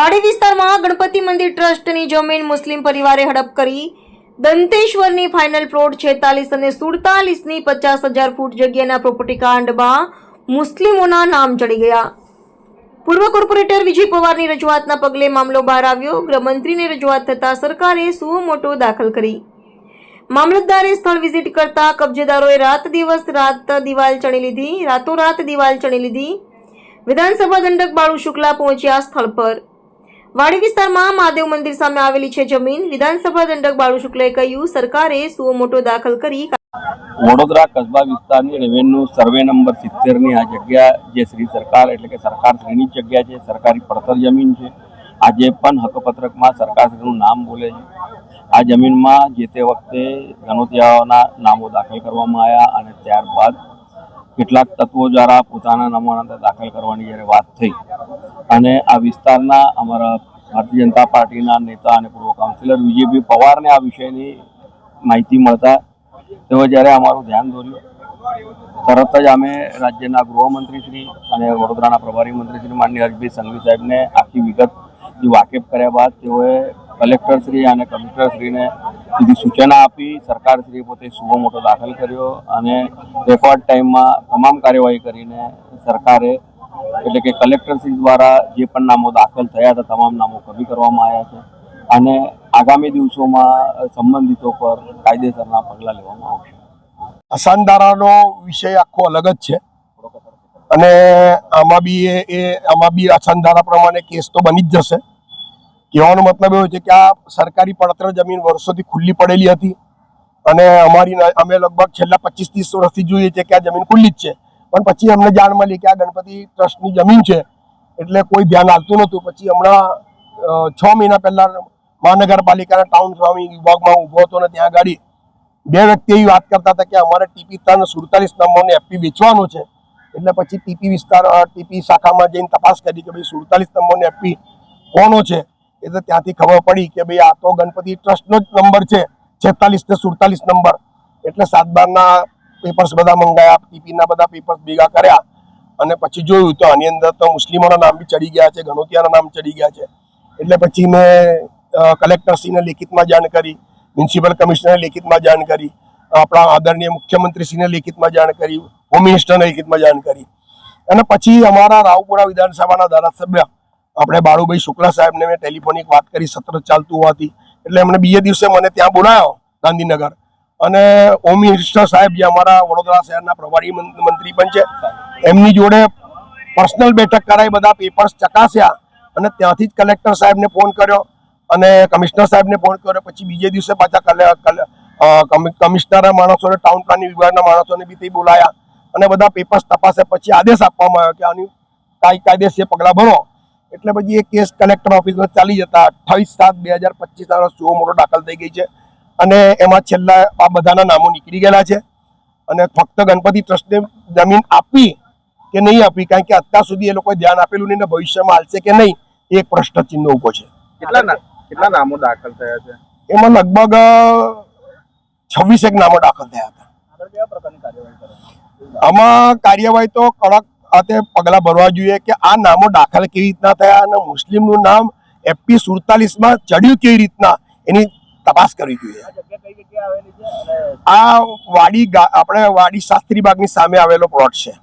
વાડી વિસ્તારમાં ગણપતિ મંદિર ટ્રસ્ટની જમીન મુસ્લિમ પરિવારે હડપ કરી. દંતેશ્વરની ફાઇનલ પ્લોટ છેતાલીસ અને સુડતાલીસની પચાસ હજાર ફૂટ જગ્યાના પ્રોપર્ટી કાંડમાં મુસ્લિમોના નામ ચડી ગયા. પૂર્વ કોર્પોરેટર વિજય પવારની રજૂઆતના પગલે મામલો બહાર આવ્યો. ગૃહમંત્રીને રજૂઆત થતાં સરકારે સુઓ મોટો દાખલ કરી. મામલતદારે સ્થળ વિઝિટ કરતા કબજેદારોએ રાત દિવસ રાત દિવાલ ચણી લીધી. રાતોરાત દિવાલ ચણી લીધી. વિધાનસભા દંડક બાળુ શુક્લા પહોંચ્યા સ્થળ પર. વાડી વિસ્તારમાં મહાદેવ મંદિર સામે આવેલી છે જમીન. વિધાનસભા દંડક બાળુ શુક્લાએ કહ્યું, સરકારે સુઓ મોટો દાખલ કરી વડોદરા કસ્બા વિસ્તારની રેવન્યુ સર્વે નંબર સિત્તેરની આ જગ્યા જે શ્રી સરકાર એટલે કે સરકાર શ્રીની જગ્યા છે, સરકારી પડતર જમીન છે, આજે પણ હકપત્રકમાં સરકારશ્રીનું નામ બોલે છે. આ જમીનમાં જે તે વખતે ગણોતિયાઓના નામો દાખલ કરવામાં આવ્યા અને ત્યારબાદ કેટલાક તત્વો દ્વારા પોતાના નામોના દાખલ કરવાની જ્યારે વાત થઈ અને આ વિસ્તારના અમારા ભારતીય જનતા પાર્ટીના નેતા અને પૂર્વ કાઉન્સિલર વિજયભાઈ પવારને આ વિષયની માહિતી મળતા તેઓ જ્યારે અમારું ધ્યાન દોર્યું, તરત જ અમે રાજ્યના ગૃહમંત્રી શ્રી અને વડોદરાના પ્રભારી મંત્રી શ્રી માનનીય હર્ષભાઈ સંઘવી સાહેબને આખી વિગતથી વાકેફ કર્યા બાદ તેઓએ કલેક્ટરશ્રી અને કમિશનર શ્રીને સીધી સૂચના આપી સરકાર શ્રી પોતે સુવો મોટો દાખલ કર્યો અને રેકોર્ડ ટાઈમમાં તમામ કાર્યવાહી કરીને સરકારે એટલે કે કલેક્ટરશ્રી દ્વારા જે પણ નામો દાખલ થયા હતા, તમામ નામો કમી કરવામાં આવ્યા છે અને આગામી દિવસોમાં સંબંધિતો પર કાયદેસરના પગલાં લેવામાં આવશે. અસાનદારાનો વિષય આખો અલગ જ છે. અને આમાં બી એ આમાં બી અસાનદારા પ્રમાણે કેસ તો બની જ જશે. કહેવાનો મતલબ એવો છે કે આ સરકારી પડતર જમીન વર્ષોથી ખુલ્લી પડેલી હતી અને અમારી અમે લગભગ છેલ્લા પચીસ ત્રીસ વર્ષથી જોઈએ છે કે આ જમીન ખુલ્લી જ છે. પણ પછી અમને જાણ મળી કે આ ગણપતિ ટ્રસ્ટની જમીન છે, એટલે કોઈ ધ્યાન આપતું નહોતું. પછી હમણાં છ મહિના પહેલા મહાનગરપાલિકાના ટાઉન સ્વામી વિભાગમાં ઊભો હતો ને ત્યાં ગાડી, બે વ્યક્તિ એવી વાત કરતા હતા કે અમારે ટીપી ત્રણ સુડતાલીસ નંબરનો એફપી વેચવાનો છે. એટલે પછી ટીપી વિસ્તાર ટીપી શાખામાં જઈને તપાસ કરી કે ભાઈ સુડતાલીસ નંબરનો એફપી કોનો છે. એટલે ત્યાંથી ખબર પડી કે ભાઈ આ તો ગણપતિ ટ્રસ્ટનો જ નંબર છે, છેતાલીસ ને સુડતાલીસ નંબર એટલે સાત બારના પેપર્સ બધા મંગાયા, ટીપીના બધા પેપર્સ ભેગા કર્યા. અને પછી જોયું તો આની અંદર તો મુસ્લિમોના નામ બી ચડી ગયા છે, ગણોતિયાના નામ ચડી ગયા છે. એટલે પછી મેં કલેક્ટરશ્રીને લેખિતમાં જાણ કરી, મ્યુનિસિપલ કમિશનરને લેખિતમાં જાણ કરી, આપણા આદરણીય મુખ્યમંત્રીશ્રીને લેખિતમાં જાણ કરી, હોમ મિનિસ્ટરને લેખિતમાં જાણ કરી. અને પછી અમારા રાવપુરા વિધાનસભાના ધારાસભ્ય આપણે બાળુભાઈ શુક્લા સાહેબને મેં ટેલિફોનિક વાત કરી, સત્ર ચાલતું હોવાથી. એટલે એમણે બીજે દિવસે મને ત્યાં બોલાયો ગાંધીનગર. અને હોમ મિનિસ્ટર સાહેબ જે અમારા વડોદરા શહેરના પ્રભારી મંત્રી પણ છે, એમની જોડે પર્સનલ બેઠક કરાઈ, બધા પેપર્સ ચકાસ્યા. અને ત્યાંથી જ કલેક્ટર સાહેબને ફોન કર્યો અને કમિશનર સાહેબને ફોન કર્યો. પછી બીજે દિવસે પાછા કમિશનરના માણસોને, ટાઉન પ્લાનિંગ વિભાગના માણસોને બી તે બોલાયા. અને બધા પેપર્સ તપાસે પછી આદેશ આપવામાં આવ્યો કે આની કાંઈ કાયદેસર પગલાં ભરો. એટલે પછી એ કેસ કલેક્ટર ઓફિસમાં ચાલી જતા અઠ્ઠાવીસ સાત બે હજાર પચીસ સો મોટો દાખલ થઈ ગઈ છે. અને એમાં છેલ્લા આ બધાના નામો નીકળી ગયેલા છે. અને ફક્ત ગણપતિ ટ્રસ્ટને જમીન આપી કે નહીં આપી કારણ કે અત્યાર સુધી એ લોકોએ ધ્યાન આપેલું નહીં ને ભવિષ્યમાં હાલશે કે નહીં એ એક પ્રશ્ન ચિહ્ન ઊભો છે. કેટલા કેટલા નામો દાખલ થયા છે? એમાં લગભગ છવ્વીસેક નામો દાખલ થયા હતા. આમાં કાર્યવાહી તો કડક હાથે પગલાં ભરવા જોઈએ કે આ નામો દાખલ કેવી રીતના થયા અને મુસ્લિમનું નામ એપી સુડતાલીસમાં ચડ્યું કેવી રીતના એની તપાસ કરવી જોઈએ. આ વાડી આપણે વાડી શાસ્ત્રી બાગની સામે આવેલો પ્લોટ છે.